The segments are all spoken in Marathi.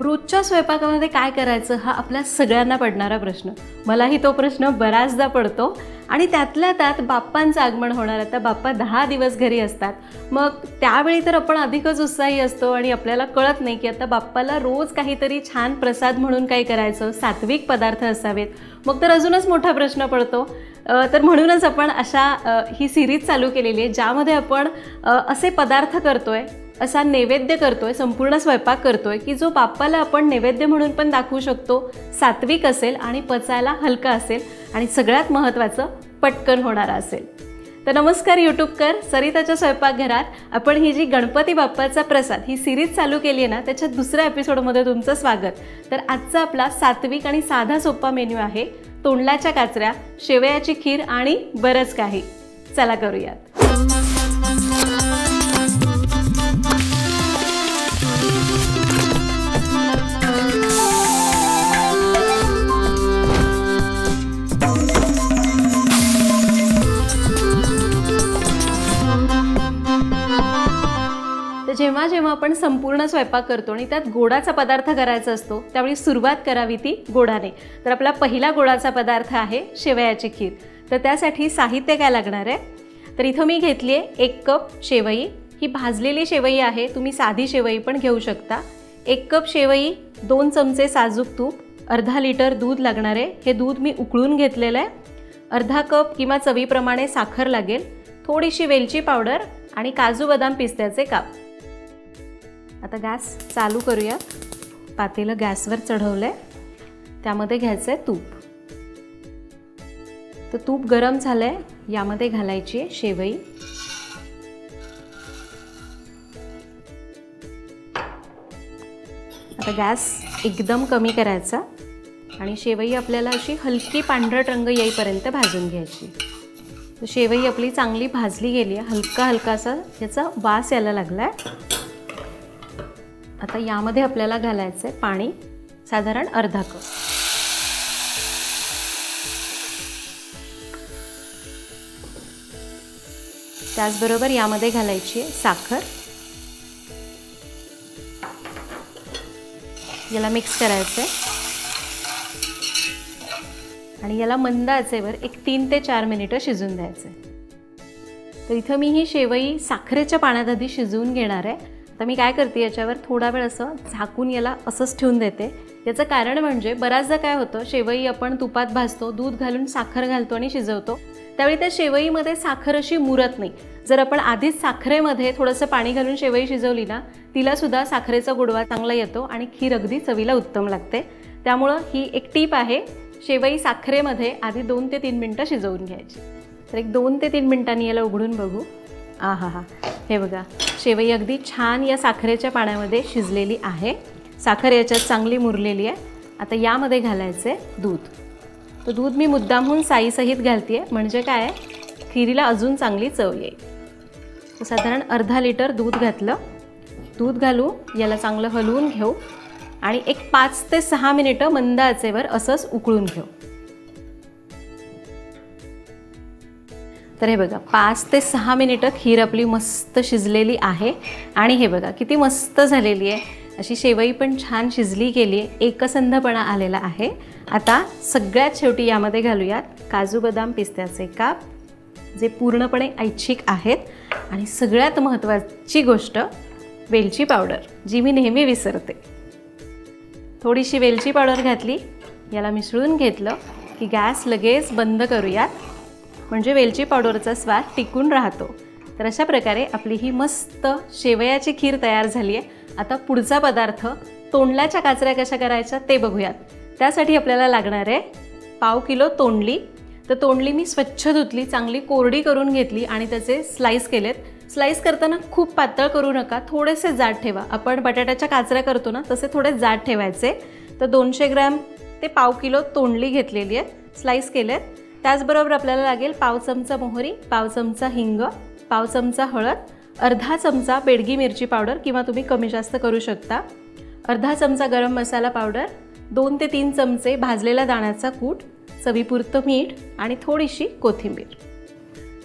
रोजच्या स्वयंपाकामध्ये काय करायचं हा आपल्या सगळ्यांना पडणारा प्रश्न. मलाही तो प्रश्न बऱ्याचदा पडतो. आणि त्यातल्या त्यात बाप्पांचं आगमन होणार आता बाप्पा दहा दिवस घरी असतात. मग त्यावेळी तर आपण अधिकच उत्साही असतो आणि आपल्याला कळत नाही की आता बाप्पाला रोज काहीतरी छान प्रसाद म्हणून काही करायचं सात्विक पदार्थ असावेत. मग तर अजूनच मोठा प्रश्न पडतो. तर म्हणूनच आपण अशा ही सिरीज चालू केलेली आहे ज्यामध्ये आपण असे पदार्थ करतो आहे असा नैवेद्य करतोय संपूर्ण स्वयंपाक करतोय की जो बाप्पाला आपण नैवेद्य म्हणून पण दाखवू शकतो सात्विक असेल आणि पचायला हलका असेल आणि सगळ्यात महत्त्वाचं पटकन होणारा असेल. तर नमस्कार यूट्यूबकर सरिताच्या स्वयंपाकघरात. आपण ही जी गणपती बाप्पाचा प्रसाद ही सिरीज चालू केली आहे ना त्याच्या दुसऱ्या एपिसोडमध्ये तुमचं स्वागत. तर आजचा आपला सात्विक आणि साधा सोपा मेन्यू आहे तोंडलाच्या काचऱ्या शेवयाची खीर आणि बरंच काही. चला करूयात. जेव्हा जेव्हा आपण संपूर्ण स्वयंपाक करतो आणि त्यात गोडाचा पदार्थ करायचा असतो त्यावेळी सुरुवात करावी ती गोडाने. तर आपला पहिला गोडाचा पदार्थ आहे शेवयाची खीर. तर त्यासाठी साहित्य काय लागणार आहे? तर इथं मी घेतली आहे एक कप शेवई. ही भाजलेली शेवई आहे तुम्ही साधी शेवई पण घेऊ शकता. एक कप शेवई दोन चमचे साजूक तूप अर्धा लिटर दूध लागणार आहे. हे दूध मी उकळून घेतलेलं आहे. अर्धा कप किंवा चवीप्रमाणे साखर लागेल. थोडीशी वेलची पावडर आणि काजू बदाम पिस्त्याचे काप. आता गॅस चालू करूया. पातेलं गॅसवर चढवलं आहे त्यामध्ये घ्यायचं आहे तूप. तर तूप गरम झालं आहे यामध्ये घालायची आहे शेवई. आता गॅस एकदम कमी करायचा आणि शेवई आपल्याला अशी हलकी पांढरट रंग येईपर्यंत भाजून घ्यायची. शेवई आपली चांगली भाजली गेली आहे हलका हलकासा याचा वास यायला लागला आहे आता यामध्ये आपल्याला घालायचं आहे पाणी साधारण अर्धा कप. त्याचबरोबर यामध्ये घालायची आहे साखर. याला मिक्स करायचं आहे आणि याला मंद आचेवर एक तीन ते चार मिनिटं शिजून द्यायचं आहे तर इथं मी ही शेवई साखरेच्या पाण्यात आधी शिजवून घेणार आहे. आता मी काय करते याच्यावर थोडा वेळ असं झाकून याला असंच ठेवून देते. याचं कारण म्हणजे बऱ्याचदा काय होतं शेवई आपण तुपात भाजतो दूध घालून साखर घालतो आणि शिजवतो. त्यावेळी त्या शेवईमध्ये साखर अशी मुरत नाही. जर आपण आधीच साखरेमध्ये थोडंसं पाणी घालून शेवई शिजवली ना तिलासुद्धा साखरेचा गोडवा चांगला येतो आणि खीर अगदी चवीला उत्तम लागते. त्यामुळं ही एक टीप आहे शेवई साखरेमध्ये आधी दोन ते तीन मिनटं शिजवून घ्यायची. तर एक दोन ते तीन मिनटांनी याला उघडून बघू. आ हा. हा हे बघा शेवई अगदी छान या साखरेच्या पाण्यामध्ये शिजलेली आहे. साखर याच्यात चांगली मुरलेली आहे. आता यामध्ये घालायचं आहे दूध. तर दूध मी मुद्दामहून साईसहित घालते आहे म्हणजे काय खिरीला अजून चांगली चव येईल. साधारण अर्धा लिटर दूध घातलं. दूध घालू याला चांगलं हलवून घेऊ. आणि एक पाच ते सहा मिनिटं मंद आचेवर असंच उकळून घेऊ. तर हे बघा पाच ते सहा मिनिटं खीर आपली मस्त शिजलेली आहे. आणि हे बघा किती मस्त झालेली आहे. अशी शेवई पण छान शिजली गेली आहे. एकसंधपणा आलेला आहे. आता सगळ्यात शेवटी यामध्ये घालूयात काजू बदाम पिस्त्याचे काप जे पूर्णपणे ऐच्छिक आहेत. आणि सगळ्यात महत्त्वाची गोष्ट वेलची पावडर जी मी नेहमी विसरते. थोडीशी वेलची पावडर घातली याला मिसळून घेतलं की गॅस लगेच बंद करूयात. म्हणजे वेलची पावडरचा स्वाद टिकून राहतो. तर अशा प्रकारे आपली ही मस्त शेवयाची खीर तयार झाली आहे. आता पुढचा पदार्थ तोंडल्याच्या काचऱ्या कशा करायच्या ते बघूयात. त्यासाठी आपल्याला लागणार आहे पाव किलो तोंडली. तर तोंडली मी स्वच्छ धुतली चांगली कोरडी करून घेतली आणि त्याचे स्लाईस केलेत. स्लाईस करताना खूप पातळ करू नका थोडेसे जाड ठेवा. आपण बटाट्याच्या काचऱ्या करतो ना तसे थोडे जाड ठेवायचे. तर दोनशे ग्रॅम ते पाव किलो तोंडली घेतलेली आहे. स्लाईस केलेत. त्याचबरोबर आपल्याला लागेल पाव चमचा मोहरी पाव चमचा हिंग पाव चमचा हळद अर्धा चमचा बेडगी मिरची पावडर किंवा तुम्ही कमी जास्त करू शकता. अर्धा चमचा गरम मसाला पावडर दोन ते तीन चमचे भाजलेला दाण्याचा कूट चवीपुरतं मीठ आणि थोडीशी कोथिंबीर.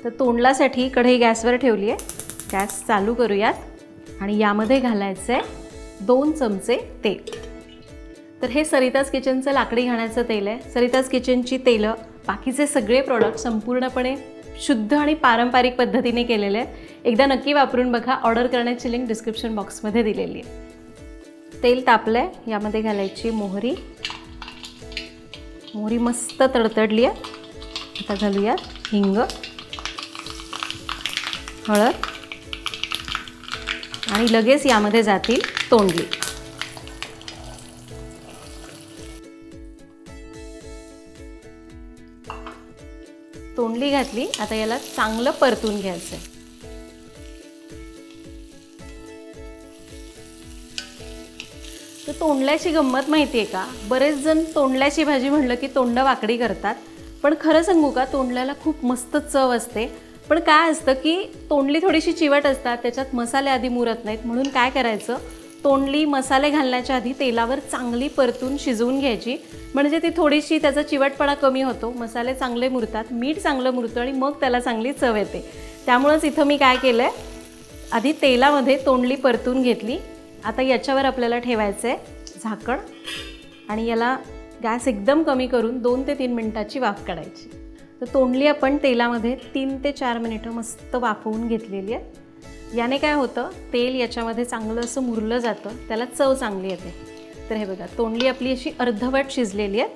तर तोंडलासाठी कढई गॅसवर ठेवली आहे गॅस चालू करूयात आणि यामध्ये घालायचं आहे दोन चमचे तेल. तर हे सरिताज किचनचं लाकडी घाण्याचं तेल आहे. सरिताज किचनची तेलं बाकीचे सगळे प्रॉडक्ट संपूर्णपणे शुद्ध आणि पारंपरिक पद्धतीने केलेले आहेत. एकदा नक्की वापरून बघा. ऑर्डर करण्याची लिंक डिस्क्रिप्शन बॉक्समध्ये दिलेली आहे. तेल तापलं आहे यामध्ये घालायची मोहरी. मोहरी मस्त तडतडली आहे. आता घालूयात हिंग हळद आणि लगेच यामध्ये जातील तोंडली. तोंडली घातली आता याला चांगलं परतून घ्यायचं आहे तर तोंडल्याची गंमत माहिती आहे का? बरेच जण तोंडल्याची भाजी म्हणलं की तोंड वाकडी करतात. पण खरं सांगू का तोंडल्याला खूप मस्त चव असते. पण काय असतं की तोंडली थोडीशी चिवट असतात त्याच्यात मसाले आधी मुरत नाहीत म्हणून काय करायचं? तोंडली मसाले घालण्याच्या आधी तेलावर चांगली परतून शिजवून घ्यायची. म्हणजे ती थोडीशी त्याचा चिवटपणा कमी होतो. मसाले चांगले मुरतात मीठ चांगलं मुरतं आणि मग त्याला चांगली चव येते. त्यामुळंच इथं मी काय केलं आहे आधी तेलामध्ये तोंडली परतून घेतली. आता याच्यावर आपल्याला ठेवायचं आहे झाकण आणि याला गॅस एकदम कमी करून दोन ते तीन मिनटाची वाफ काढायची. तर तोंडली आपण तेलामध्ये तीन ते चार मिनिटं मस्त वाफवून घेतलेली आहे. याने काय होतं तेल याच्यामध्ये चांगलं असं मुरलं जातं त्याला चव चांगली येते. तर हे बघा तोंडली आपली अशी अर्धवट शिजलेली आहे.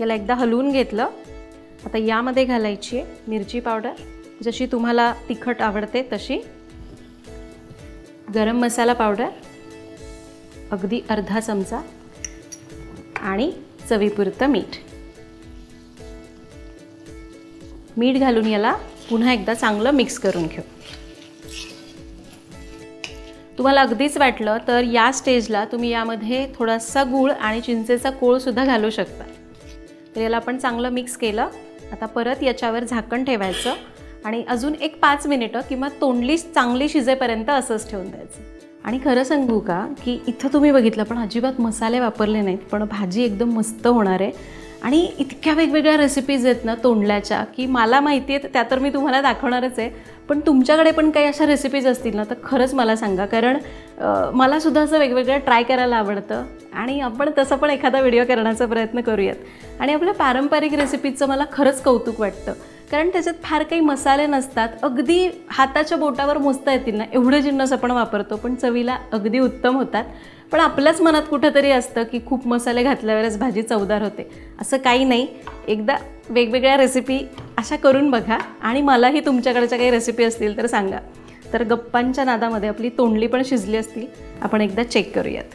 याला एकदा हलवून घेतलं. आता यामध्ये घालायची आहे मिरची पावडर. जशी तुम्हाला तिखट आवडते तशी. गरम मसाला पावडर. अगदी अर्धा चमचा. आणि चवीपुरतं मीठ. मीठ घालून याला पुन्हा एकदा चांगलं मिक्स करून घेऊ. तुम्हाला अगदीच वाटलं तर या स्टेजला तुम्ही यामध्ये थोडासा गूळ आणि चिंचेचा कोळसुद्धा घालू शकता. तर याला आपण चांगलं मिक्स केलं. आता परत याच्यावर झाकण ठेवायचं आणि अजून एक पाच मिनिटं किंवा तोंडली चांगली शिजेपर्यंत असंच ठेवून द्यायचं. आणि खरं सांगू का की इथं तुम्ही बघितलं पण अजिबात मसाले वापरले नाहीत पण भाजी एकदम मस्त होणार आहे. आणि इतक्या वेगवेगळ्या रेसिपीज आहेत ना तोंडल्याच्या की मला माहिती आहेत त्या तर मी तुम्हाला दाखवणारच आहे. पण तुमच्याकडे पण काही अशा रेसिपीज असतील ना तर खरंच मला सांगा. कारण मलासुद्धा असं वेगवेगळं ट्राय करायला आवडतं. आणि आपण तसं पण एखादा व्हिडिओ करण्याचा प्रयत्न करूयात. आणि आपल्या पारंपरिक रेसिपीजचं मला खरंच कौतुक वाटतं. कारण त्याच्यात फार काही मसाले नसतात. अगदी हाताच्या बोटावर मोजता येतील ना एवढे जिन्नस आपण वापरतो. पण चवीला अगदी उत्तम होतात. पण आपल्याच मनात कुठंतरी असतं की खूप मसाले घातल्यावरच भाजी चवदार होते. असं काही नाही. एकदा वेगवेगळ्या रेसिपी अशा करून बघा आणि मलाही तुमच्याकडच्या काही रेसिपी असतील तर सांगा. तर गप्पांच्या नादामध्ये आपली तोंडली पण शिजली असतील. आपण एकदा चेक करूयात.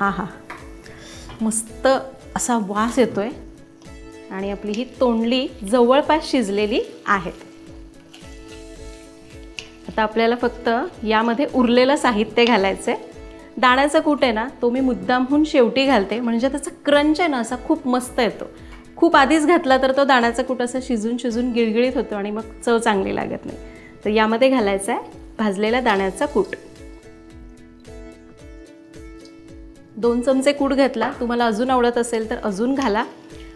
आहा. मस्त असा वास येतोय. आणि आपली ही तोंडली जवळपास शिजलेली आहेत आता आपल्याला फक्त यामध्ये उरलेलं साहित्य घालायचं आहे दाण्याचा कूट आहे ना तो मी मुद्दामहून शेवटी घालते. म्हणजे त्याचा क्रंच आहे ना असा खूप मस्त येतो. खूप आधीच घातला तर तो दाण्याचा कूट असा शिजून शिजून गिळगिळीत होतो आणि मग चव चांगली लागत नाही. तर यामध्ये घालायचा आहे भाजलेला दाण्याचा कूट. दोन चमचे कूट घातला. तुम्हाला अजून आवडत असेल तर अजून घाला.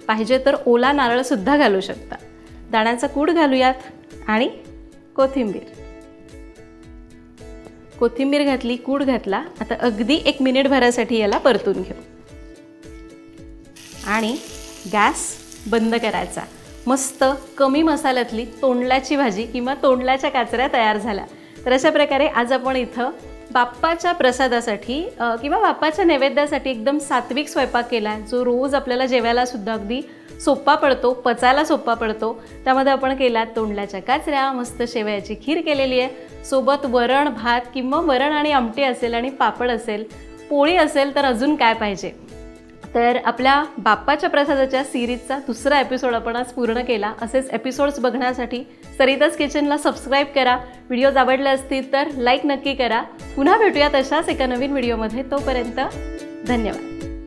पाहिजे तर ओला नारळसुद्धा घालू शकता. दाण्याचा कूट घालूयात आणि कोथिंबीर. कोथिंबीर घातली कूड घातला आता अगदी एक मिनिट भरासाठी याला परतून घेऊ. आणि गॅस बंद करायचा. मस्त कमी मसाल्यातली तोंडल्याची भाजी किंवा तोंडल्याच्या काचऱ्या तयार झाल्या. तर अशा प्रकारे आज आपण इथं बाप्पाच्या प्रसादासाठी किंवा बाप्पाच्या नैवेद्यासाठी एकदम सात्विक स्वयंपाक केला आहे जो रोज आपल्याला जेवायला सुद्धा अगदी सोप्पा पडतो पचायला सोपा पडतो. त्यामध्ये आपण केला तोंडल्याच्या काचऱ्या मस्त शेवयाची खीर केलेली आहे. सोबत वरण भात किंवा वरण आणि आमटी असेल आणि पापड असेल पोळी असेल तर अजून काय पाहिजे? तर आपल्या बाप्पाच्या प्रसादाच्या सिरीजचा दुसरा एपिसोड आपण आज पूर्ण केला. असेच एपिसोड्स बघण्यासाठी सरिताज किचनला सबस्क्राईब करा. व्हिडिओज आवडले असतील तर लाईक नक्की करा. पुन्हा भेटूयात अशाच एका नवीन व्हिडिओमध्ये तोपर्यंत धन्यवाद.